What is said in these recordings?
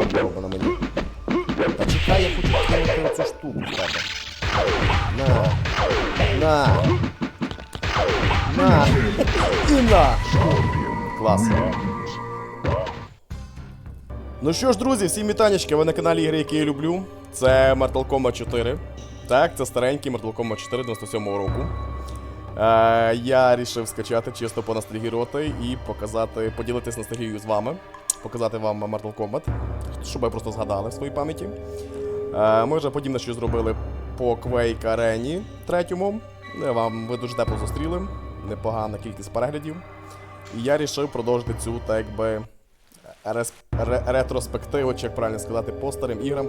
робить на мені. Та чекай, я хочу кинути оцю штуку в тебе. На. На. На. І на. Клас. Ну що ж, друзі, всім вітанечки, ви на каналі ігри, які я люблю. Це Mortal Kombat 4. Так, це старенький Mortal Kombat 4 97-го року. Е, я рішив скачати, чисто поностальгірувати і показати, поділитись ностальгією з вами. Показати вам Mortal Kombat, щоб ви просто згадали в своїй пам'яті. Е, ми вже подібне що зробили по Quake Arena третьому. Е, Вам ви дуже тепло зустріли. Непогана кількість переглядів. І я рішив продовжити цю, так рес- ре- ретроспективу, чи як правильно сказати, по старим іграм,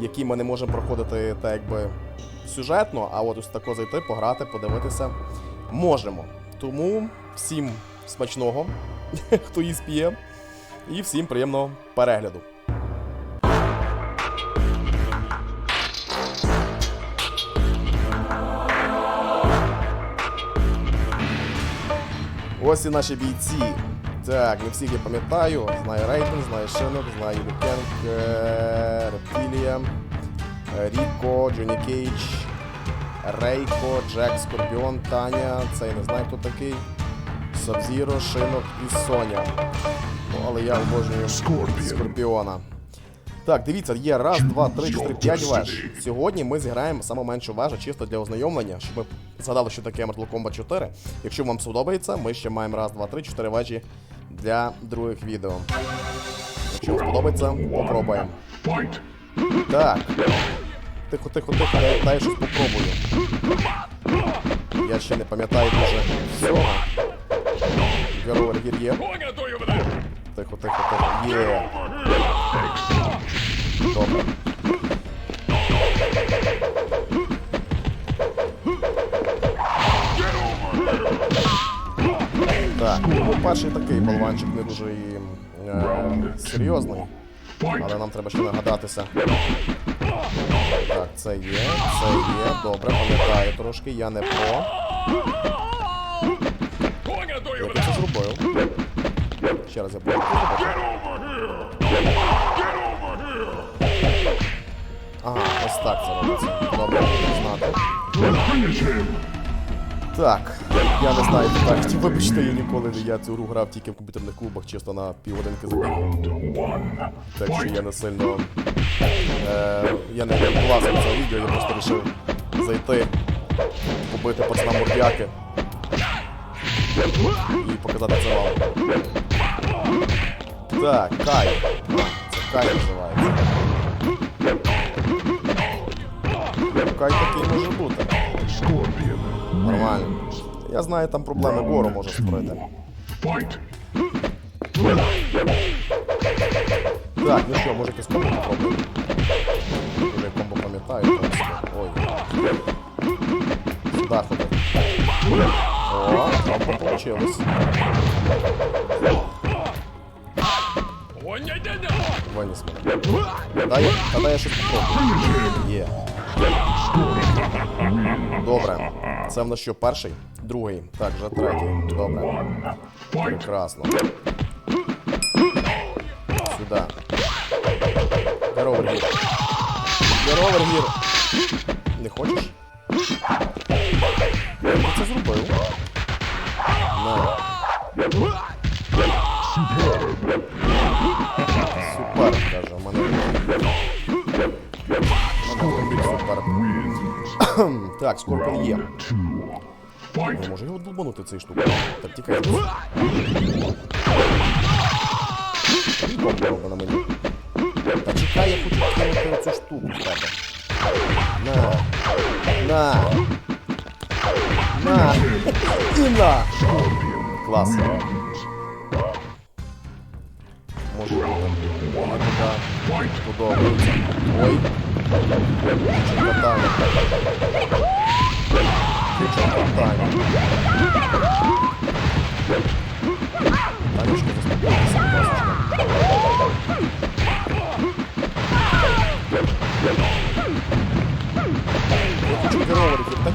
які ми не можемо проходити так якби сюжетно, а от ось тако зайти, пограти, подивитися можемо. Тому всім смачного, хто її спіє, і всім приємного перегляду. Ось і наші бійці. Так, не всіх я пам'ятаю. Знаю Рейден, знаю Шинок, знаю Люкенк, е, Рептилія, Ріко, Джонні Кейдж, Рейко, Джек, Скорпіон, Таня. Це я не знаю, хто такий. Сабзіро, Шинок і Соня. Ну, але я обожнюю Скорпіона. Так, дивіться, є раз, два, три, чотири, п'ять веж. Сьогодні ми зіграємо саму меншу вежу чисто для ознайомлення, щоб ми згадали, що таке Mortal Kombat 4. Якщо вам сподобається, ми ще маємо раз, два, три, чотири вежі для других відео. Якщо вам сподобається, попробуємо. Так. Тихо, тихо, тихо, дай, дай щось попробую. Я ще не пам'ятаю дуже всього. Гір є. Тихо, тихо, тихо. Є. Добре. Так, ну перший такий болванчик не дуже і е, серйозний. Але нам треба ще нагадатися. Так, це є, це є. Добре, пам'ятаю трошки, я не про. Я це зробив? Ще раз буду. Ага, ось так це робиться. Добре, знати. Так, я не знаю тепер. Вибачте, я ніколи не я цю гру грав тільки в комп'ютерних клубах, чисто на півгодинки забіг. Так що я не сильно. Е, я не власне цього відео, я просто вирішив зайти, побити пацанам мордяки і показати вам. Так, Кай. Це Кай називається. Кай такий може бути. Нормально. Я знаю, там проблеми гору може створити. Так, ну що, може якесь комбо попробуємо? Вже комбо пам'ятаю. Ой. Сюди ходи. О, получилось. Виніс мене. Дай, я- дай я щось попробую. Є. Добре. Це в нас що, перший? Другий. Так, вже третій. Добре. Прекрасно. Сюди. Геровер гір. Геровер гір. Не хочеш? Я це зробив. На. Супер, каже, в мене. В мене робить супер. Так, Скорпіон є. Не можу його долбанути цей штук. Так тікай. Комбо робить на мені. Та чекай, я хочу кинути оцю штуку в тебе. На. На. На. І на. Клас. Може бути. Мені туди подобається. Ой. Чекотання. Чекотання. Танечка, заспокойтеся, будь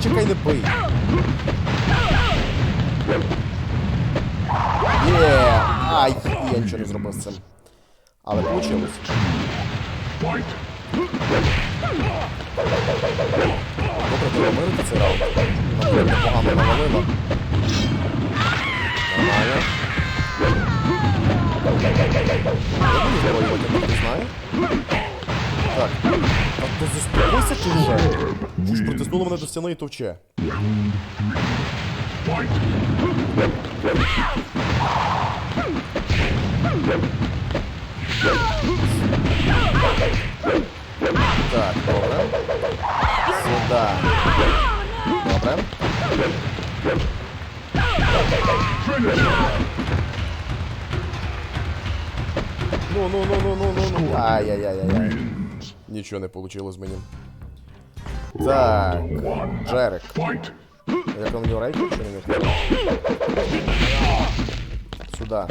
чекай, не бий. Є! Ай, я нічого не зробив з цим. Але вийшло. Добре, треба мирити цей раунд. Непогано навалило. Нормально. Я буду зброювати, хто знає. Так. А ти заспокойся чи вже? Ж притиснуло мене до стіни і товче? Так, добре. Сюда. Добре. Ну, ну, ну, ну, ну, ну, ну. Ай-яй-яй-яй. Нічого не вийшло з мені. Так, Джерик. Fight! Як он у нього рейки чи не нього? Сюда.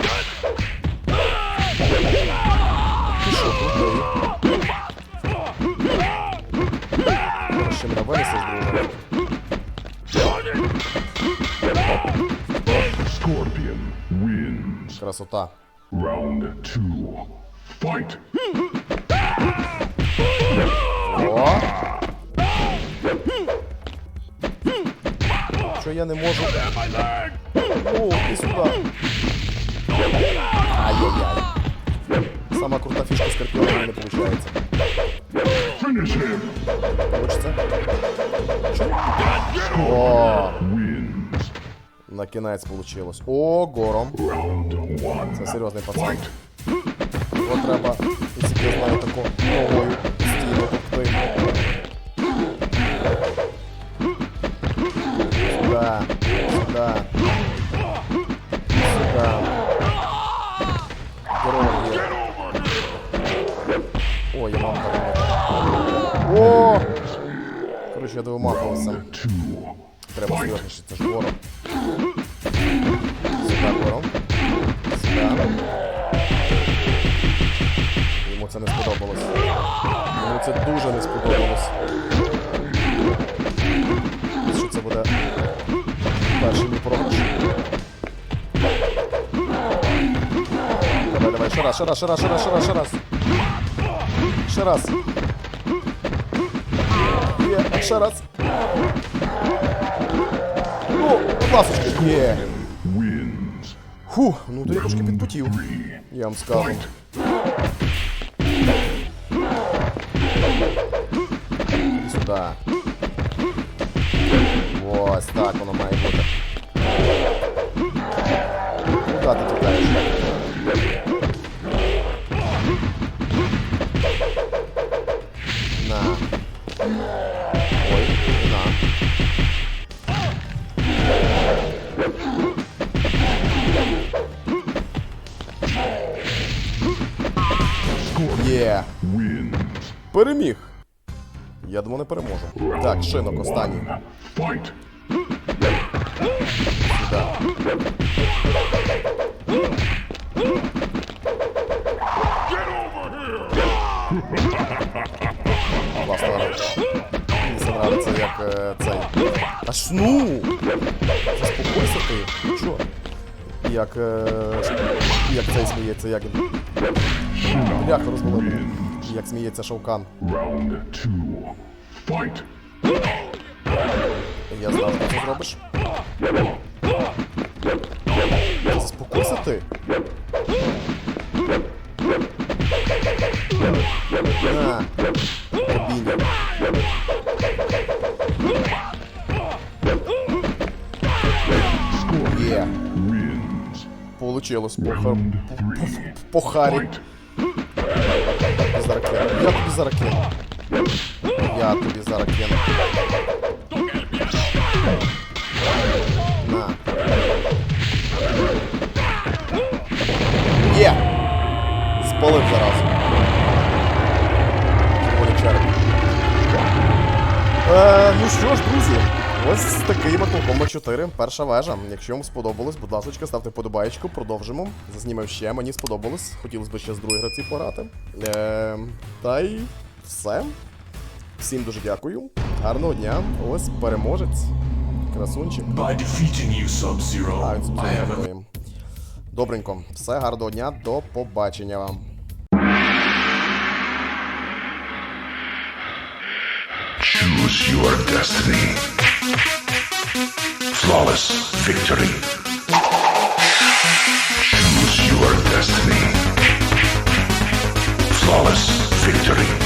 Винесе з другого. Scorpion wins. Красота. Round two. Fight! О! Що я не можу? О, ти сюди. Ай-яй-яй. Сама крута фішка скорпіона в мене не виходить. Finish him! Получиться? О, Wins. на кінець получилось. О, гором. Round one. Це серйозний пацан. Fight! Його треба, Коротше, я довимахувався. Треба серйозніше, це ж ворог. Сюда, ворог. Сюда. Йому це не сподобалось. Йому це дуже не сподобалось. Що це буде перший мій програш. Давай, давай, ще раз, ще раз, ще раз, ще раз, ще раз, ще раз. Ще раз. Є, ще раз. Ну, будь ласочка. Є. Wins. Фу, ну то я трошки підпотів. Я вам скажу. Fight! Іди сюди. Ось так воно має бути. Куда ти тікаєш? На. Переміг. Я думаю, не переможу. Так, шинок останній. Да. Класно. Мені це нравиться, як е, цей. Аж ну! Заспокойся ти. Чо? Як. Е, як цей сміється, як. Бляха розвалив. Як сміється шовкан. Round two. Fight! Я знав, що ти зробиш. Заспокойся ти. На. Кабіня. Є. Получилось по, по, по харі. зараз кину. Я тобі зараз кину. На. Є! Спалив заразу. Червоний череп. Е, ну що ж, друзі, Ось такий Mortal Kombat 4, перша вежа. Якщо вам сподобалось, будь ласка, ставте подобаєчку, продовжимо. Зазнімемо ще, мені сподобалось. Хотілося б ще з другої граці пограти. Е, та й все. Всім дуже дякую. Гарного дня. Ось переможець. Красунчик. By defeating you, Sub-Zero, А, він I have. Добренько. Все, гарного дня, до побачення вам. flawless victory. Choose your destiny. Flawless victory.